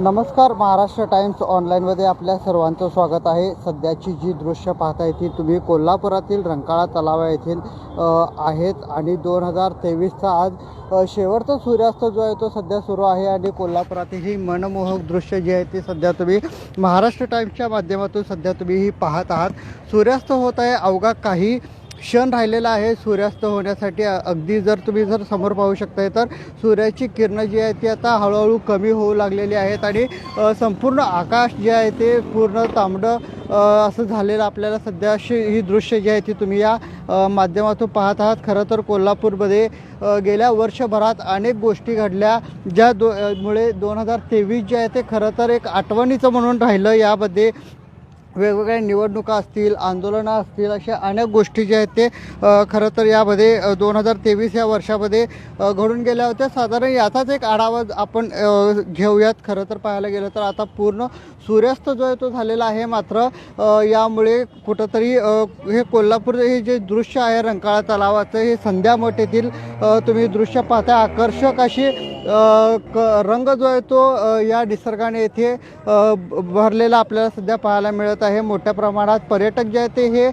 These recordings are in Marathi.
नमस्कार महाराष्ट्र टाइम्स ऑनलाईनमध्ये आपल्या सर्वांचं स्वागत आहे. सध्याची जी दृश्य पाहता येतील तुम्ही कोल्हापुरातील रंकाळा तलावा येथील आहेत आणि दोन हजार तेवीसचा आज शेवटचा सूर्यास्त जो आहे तो सध्या सुरू आहे आणि कोल्हापुरातील ही मनमोहक दृश्य जी आहे ती सध्या तुम्ही महाराष्ट्र टाइम्सच्या माध्यमातून सध्या तुम्ही ही पाहत आहात. सूर्यास्त होत आहे अवघा काही क्षण राहिलेला आहे सूर्यास्त होण्यासाठी. अगदी जर तुम्ही जर समोर पाहू शकताय तर सूर्याची किरणं जी आहे ती आता हळूहळू कमी होऊ लागलेली आहेत आणि संपूर्ण आकाश जे आहे ते पूर्ण तांबडं असं झालेलं आपल्याला सध्या अशी ही दृश्य जी आहे ती तुम्ही या माध्यमातून पाहत आहात. खरं तर कोल्हापूरमध्ये गेल्या वर्षभरात अनेक गोष्टी घडल्या ज्या दो मुळे दोन हजार तेवीस जे आहे ते खरं तर एक आठवणीचं म्हणून राहिलं यामध्ये. वेगवेगळ्या निवडणुका असतील आंदोलनं असतील अशा अनेक गोष्टी ज्या आहेत ते खरं तर यामध्ये दोन हजार तेवीस या वर्षामध्ये घडून गेल्या होत्या. साधारण याचाच एक आढावा आपण घेऊयात. खरं तर पाहायला गेलं तर आता पूर्ण सूर्यास्त जो आहे तो झालेला आहे मात्र यामुळे कुठंतरी हे कोल्हापूर हे जे दृश्य आहे रंकाळा तलावाचं हे संध्या मठ येथील तुम्ही दृश्य पाहता आकर्षक अशी क रंग जो आहे तो या निसर्गाने येथे भरलेला आपल्याला सध्या पाहायला मिळत आहे. मोठ्या प्रमाणात पर्यटक जे आहेत ते हे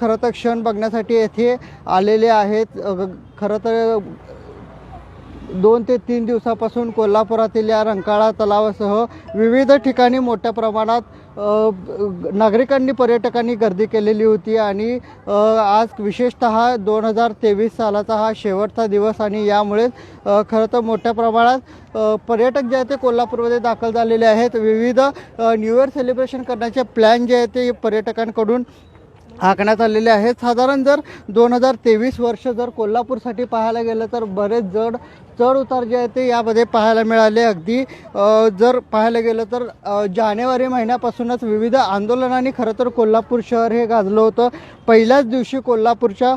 खरं तर क्षण बघण्यासाठी येथे आलेले आहेत. खरं तर दोन ते तीन दिवसापासून कोल्हापुरातील या रंकाळा तलावासह विविध ठिकाणी मोठ्या प्रमाणात नागरिकांनी पर्यटकांनी गर्दी केलेली होती आणि आज विशेषतः दोन हजार तेवीस सालाचा हा शेवटचा दिवस आणि यामुळेच खरं तर मोठ्या प्रमाणात पर्यटक जे आहेत ते कोल्हापूरमध्ये दाखल झालेले आहेत. विविध न्यू इयर सेलिब्रेशन करण्याचे प्लॅन जे आहेत ते पर्यटकांकडून आखण्यात आलेले आहेत. साधारण जर दोन हजार तेवीस वर्ष जर कोल्हापूरसाठी पाहायला गेलं तर बरेच जड चढ उतार जे आहे ते यामध्ये पाहायला मिळाले. अगदी जर पाहायला गेलं तर जानेवारी महिन्यापासूनच विविध आंदोलनांनी खरं तर कोल्हापूर शहर हे गाजलं होतं. पहिल्याच दिवशी कोल्हापूरच्या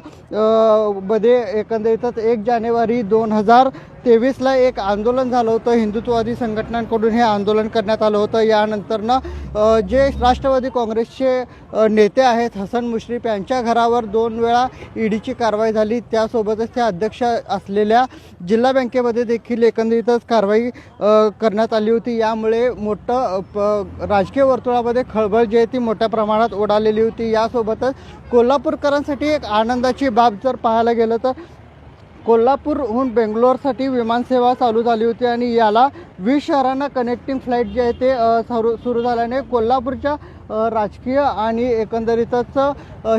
मध्ये एकंदरीतच एक जानेवारी दोन हजार तेवीसला एक आंदोलन झालं होतं. हिंदुत्ववादी संघटनांकडून हे आंदोलन करण्यात आलं होतं. यानंतरनं जे राष्ट्रवादी काँग्रेसचे नेते आहेत हसन मुश्रीफ यांच्या घरावर दोन वेळा ईडीची कारवाई झाली. त्यासोबतच त्या अध्यक्ष असलेल्या जिल्हा बँकेमध्ये देखील एकंदरीतच कारवाई करण्यात आली होती. यामुळे मोठं प राजकीय वर्तुळामध्ये खळबळ जी आहे ती मोठ्या प्रमाणात उडालेली होती. यासोबतच कोल्हापूरकरांसाठी एक आनंदाची बाब जर पाहायला गेलं तर कोल्हापूरहून बेंगलोरसाठी विमानसेवा चालू झाली होती आणि याला वीस शहरांना कनेक्टिंग फ्लाईट जे आहे ते सुरू सुरू झाल्याने कोल्हापूरच्या राजकीय आणि एकंदरीतच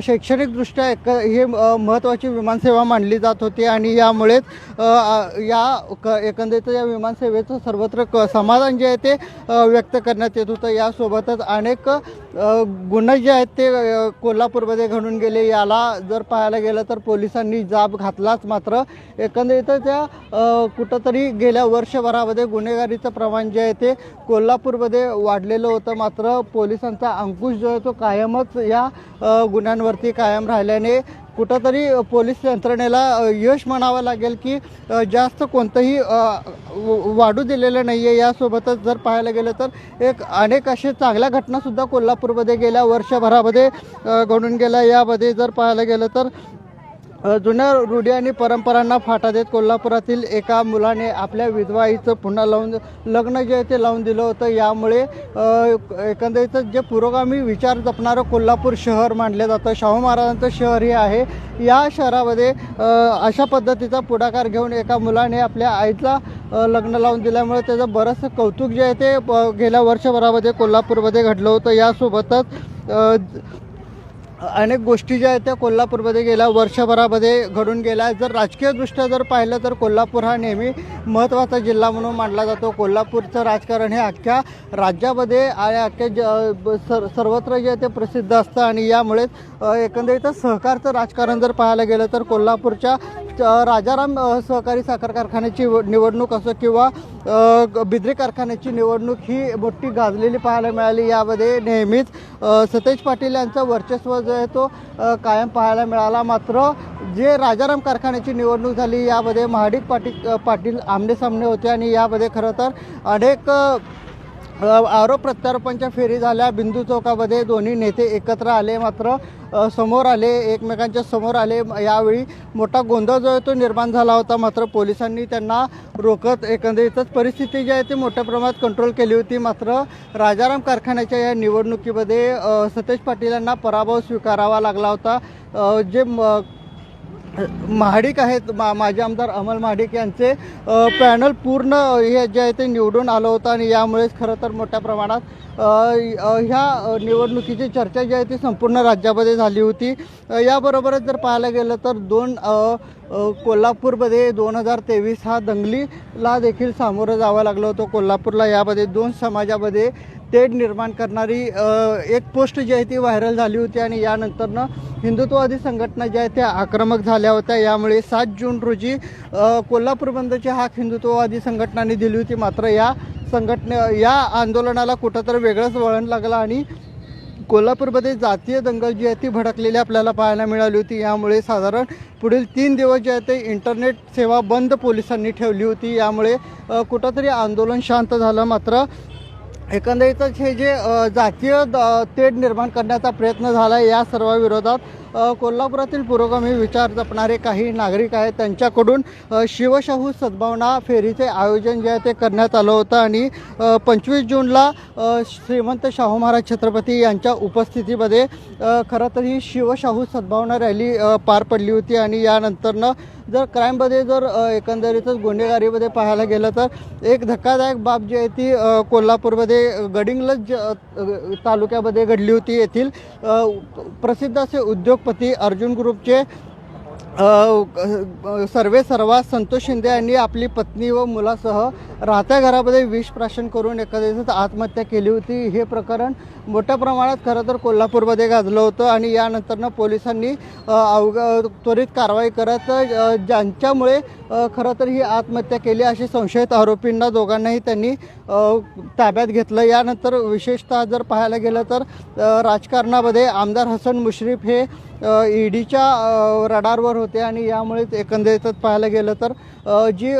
शैक्षणिकदृष्ट्या एक हे महत्त्वाची विमानसेवा मानली जात होती आणि यामुळेच या क एकंदरीत या विमानसेवेचं सर्वत्र क समाधान जे आहे ते व्यक्त करण्यात येत होतं. यासोबतच अनेक गुन्हे जे आहेत ते कोल्हापूरमध्ये घडून गेले. याला जर पाहायला गेलं तर पोलिसांनी जाब घातलाच मात्र. एकंदरीतच त्या कुठंतरी गेल्या वर्षभरामध्ये गुन्हेगारीचं प्रमाण जे आहे ते कोल्हापूरमध्ये वाढलेलं होतं. मात्र पोलिसांचा अंकुश जो आहे तो कायमच या गुन्ह्यांवरती कायम राहिल्याने कुठंतरी पोलीस यंत्रणेला यश म्हणावं लागेल की जास्त कोणतंही वाढू दिलेलं नाही आहे यासोबतच जर पाहायला गेलं तर एक अनेक असे चांगल्या घटनासुद्धा कोल्हापूरमध्ये गेल्या वर्षभरामध्ये घडून गेल्या. यामध्ये जर पाहायला गेलं तर जुन्या रूढी आणि परंपरांना फाटा देत कोल्हापुरातील एका मुलाने आपल्या विधवा आईचं पुन्हा लावून लग्न जे आहे ते लावून दिलं होतं. यामुळे एकंदरीत जे पुरोगामी विचार जपणारं कोल्हापूर शहर मानलं जातं. शाहू महाराजांचं शहर हे आहे. या शहरामध्ये अशा पद्धतीचा पुढाकार घेऊन एका मुलाने आपल्या आईला लग्न लावून दिल्यामुळे त्याचं बरंचसं कौतुक जे आहे ते गेल्या वर्षभरामध्ये कोल्हापूरमध्ये घडलं होतं. यासोबतच अनेक गोष्टी ज्या आहेत त्या कोल्हापूरमध्ये गेल्या वर्षभरामध्ये घडून गेल्या. जर राजकीयदृष्ट्या जर पाहिलं तर कोल्हापूर हा नेहमी महत्त्वाचा जिल्हा म्हणून मानला जातो. कोल्हापूरचं राजकारण हे अख्ख्या राज्यामध्ये आणि अख्ख्या ज सर सर्वत्र जे आहे ते प्रसिद्ध असतं आणि यामुळेच एकंदरीत एकंदरीतच सहकारचं राजकारण जर पाहायला गेलं तर कोल्हापूरच्या राजाराम सहकारी साखर कारखान्याची निवडणूक असो किंवा बिद्रे कारखान्याची निवडणूक ही मोठी गाजलेली पाहायला मिळाली. यामध्ये नेहमीच सतेज पाटील यांचं वर्चस्व जो आहे तो कायम पाहायला मिळाला. मात्र जे राजाराम कारखान्याची निवडणूक झाली यामध्ये महाडिक पाटील पाटील आमने सामने होते आणि यामध्ये खरं तर अनेक आरोप प्रत्यारोपांच्या फेरी झाल्या. बिंदू चौकामध्ये दोन्ही नेते एकत्र आले. मात्र समोर आले एकमेकांच्या समोर आले. यावेळी मोठा गोंधळ जो आहे तो निर्माण झाला होता. मात्र पोलिसांनी त्यांना रोखत एकंदरीतच परिस्थिती जी आहे ती मोठ्या प्रमाणात कंट्रोल केली होती. मात्र राजाराम कारखान्याच्या या निवडणुकीमध्ये सतेज पाटील यांना पराभव स्वीकारावा लागला होता. जे म- महाडिक आहेत. मा माझे आमदार अमल महाडिक यांचे पॅनल पूर्ण हे जे आहे ते निवडून आलं होतं आणि यामुळेच खरं तर मोठ्या प्रमाणात ह्या निवडणुकीची चर्चा जी आहे ती संपूर्ण राज्यामध्ये झाली होती. याबरोबरच जर पाहायला गेलं तर दोन कोल्हापूरमध्ये दोन हजार तेवीस हा दंगलीला देखील सामोरं जावं लागलं होतं. कोल्हापूरला यामध्ये दोन समाजामध्ये तेढ निर्माण करणारी एक पोस्ट जी आहे ती व्हायरल झाली होती आणि यानंतरनं हिंदुत्ववादी संघटना ज्या आहेत त्या आक्रमक झाल्या होत्या. यामुळे सात जून रोजी कोल्हापूर बंदची हाक हिंदुत्ववादी संघटनांनी दिली होती. मात्र या संघटने या आंदोलनाला कुठंतरी वेगळंच वळण लागलं आणि कोल्हापूरमध्ये जातीय दंगल जी आहे ती भडकलेली आपल्याला पाहायला मिळाली होती. यामुळे साधारण पुढील तीन दिवस जे आहे ते इंटरनेट सेवा बंद पोलिसांनी ठेवली होती. यामुळे कुठंतरी आंदोलन शांत झालं. मात्र एकंदरीतच हे जे जातीय द- तेढ निर्माण करण्याचा प्रयत्न झाला आहे या सर्व विरोधात कोल्हापुरातील पुरोगामी विचार जपणारे काही नागरिक आहेत त्यांच्याकडून शिवशाहू सद्भावना फेरीचे आयोजन जे आहे ते करण्यात आलं होतं आणि पंचवीस जूनला श्रीमंत शाहू महाराज छत्रपती यांच्या उपस्थितीमध्ये खरं तर ही शिवशाहू सद्भावना रॅली पार पडली होती आणि यानंतरनं जर क्राईममध्ये जर एकंदरीतच गुन्हेगारीमध्ये पाहायला गेलं तर एक धक्कादायक बाब जी आहे ती कोल्हापूरमध्ये मध्ये गडिंगलज तालुक्यामध्ये घडली होती. येथील प्रसिद्ध असे उद्योगपती अर्जुन ग्रुपचे सर्वे सर्वा संतोष शिंदे यांनी आपली पत्नी व मुलासह राहत्या घरामध्ये विष प्राशन करून एखाद्याच आत्महत्या केली होती. हे प्रकरण मोठ्या प्रमाणात खरं तर कोल्हापूरमध्ये गाजलं होतं आणि यानंतरनं पोलिसांनी अ, अवघ त्वरित कारवाई करत ज्यांच्यामुळे खरं तर ही आत्महत्या केली अशी संशयित आरोपींना दोघांनाही त्यांनी ताब्यात घेतलं. यानंतर विशेषतः जर पाहायला गेलं तर राजकारणामध्ये आमदार हसन मुश्रीफ हे ईडीच्या रडारवर होते आणि यामुळेच एकंदरीतच पाहायला गेलं तर जी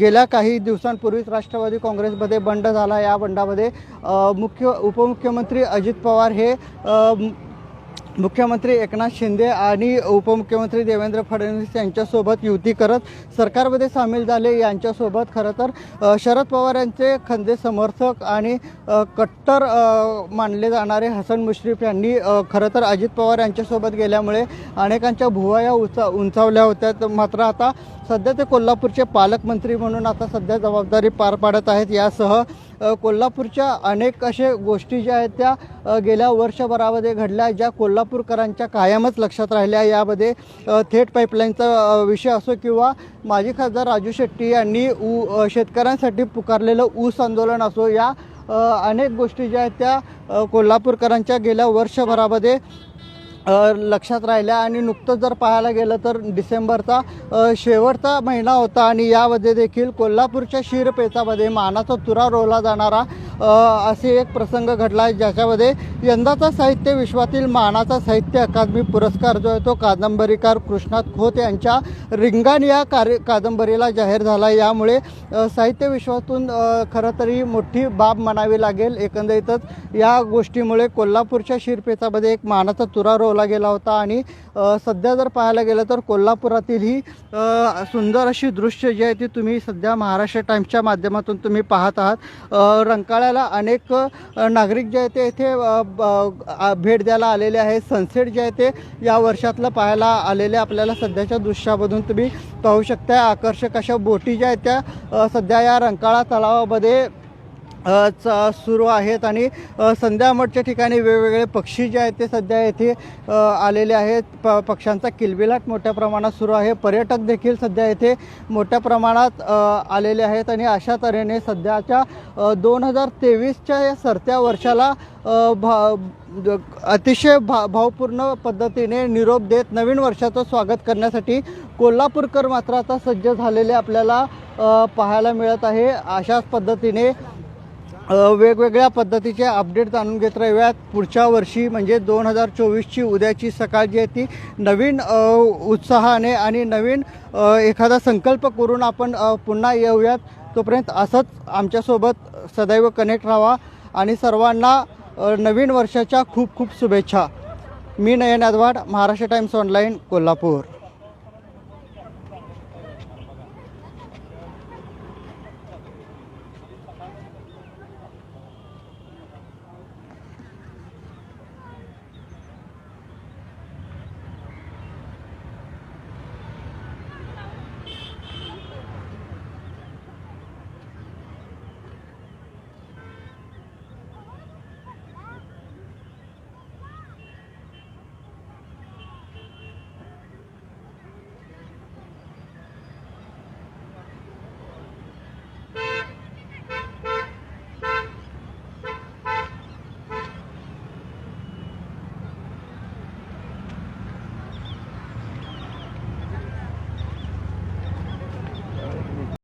गेल्या काही दिवसांपूर्वीच राष्ट्रवादी काँग्रेसमध्ये बंड झाला या बंडामध्ये मुख्य उपमुख्यमंत्री अजित पवार हे मुख्यमंत्री एकनाथ शिंदे आणि उपमुख्यमंत्री देवेंद्र फडणवीस यांच्यासोबत युती करत सरकारमध्ये सामील झाले. यांच्यासोबत खरं तर शरद पवार यांचे खंदे समर्थक आणि कट्टर मानले जाणारे हसन मुश्रीफ यांनी खरं तर अजित पवार यांच्यासोबत गेल्यामुळे अनेकांच्या भुवया उचा उंचावल्या होत्या. मात्र आता सध्या ते कोल्हापूरचे पालकमंत्री म्हणून आता सध्या जबाबदारी पार पाडत आहेत. यासह कोल्हापूरच्या अनेक असे गोष्टी ज्या आहेत त्या गेल्या वर्षभरामध्ये घडल्या ज्या कोल्हापूरकरांच्या कायमच लक्षात राहिल्या. यामध्ये थेट पाईपलाईनचा विषय असो किंवा माजी खासदार राजू शेट्टी यांनी ऊ शेतकऱ्यांसाठी पुकारलेलं ऊस आंदोलन असो या अनेक गोष्टी ज्या आहेत त्या कोल्हापूरकरांच्या गेल्या वर्षभरामध्ये लक्षात राहिल्या आणि नुकतंच जर पाहायला गेलं तर डिसेंबरचा शेवटचा महिना होता आणि यामध्ये देखील कोल्हापूरच्या शिरपेचामध्ये मानाचा तुरा रोवला जाणारा असे एक प्रसंग घडला आहे ज्याच्यामध्ये यंदाचा साहित्य विश्वातील मानाचा साहित्य अकादमी पुरस्कार जो आहे तो कादंबरीकार कृष्णात खोत यांच्या रिंगाण या कार्य कादंबरीला जाहीर झाला. यामुळे साहित्य विश्वातून खरं तरी मोठी बाब म्हणावी लागेल. एकंदरीतच या गोष्टीमुळे कोल्हापूरच्या शिरपेचामध्ये एक मानाचा तुरा रोवला गेला होता आणि सध्या जर पाहायला गेलं तर कोल्हापुरातील ही सुंदर अशी दृश्य जी आहे ती तुम्ही सध्या महाराष्ट्र टाईम्सच्या माध्यमातून तुम्ही पाहत आहात. रंकाळ्याला अनेक नागरिक जे आहे ते इथे ब- भेट द्यायला आलेले आहेत. सनसेट जे आहे ते या वर्षातलं पाहायला आलेले आपल्याला सध्याच्या दृश्यामधून तुम्ही पाहू शकता आकर्षक अशा बोटी ज्या आहेत त्या सध्या या रंकाळा तलावामध्ये चा सुरू आहेत आणि संध्यामठच्या ठिकाणी वेगवेगळे पक्षी जे आहेत ते सध्या येथे आलेले आहेत. प पक्ष्यांचा किलबिलाट मोठ्या प्रमाणात सुरू आहे. पर्यटक देखील सध्या येथे मोठ्या प्रमाणात आलेले आहेत आणि अशा तऱ्हेने सध्याच्या दोन हजार तेवीसच्या या सरत्या वर्षाला भा अतिशय भा भावपूर्ण पद्धतीने निरोप देत नवीन वर्षाचं स्वागत करण्यासाठी कोल्हापूरकर मात्र आता सज्ज झालेले आपल्याला पाहायला मिळत आहे. अशाच पद्धतीने वेगवेगळ्या पद्धतीचे अपडेट जाणून घेत राहूयात. पुढच्या वर्षी म्हणजे दोन हजार चोवीसची उद्याची सकाळ जी आहे ती नवीन उत्साहाने आणि नवीन एखादा संकल्प करून आपण पुन्हा येऊयात. तोपर्यंत असंच आमच्यासोबत सदैव कनेक्ट राहा आणि सर्वांना नवीन वर्षाच्या खूप खूप शुभेच्छा. मी नयन अदवाड महाराष्ट्र टाइम्स ऑनलाईन कोल्हापूर.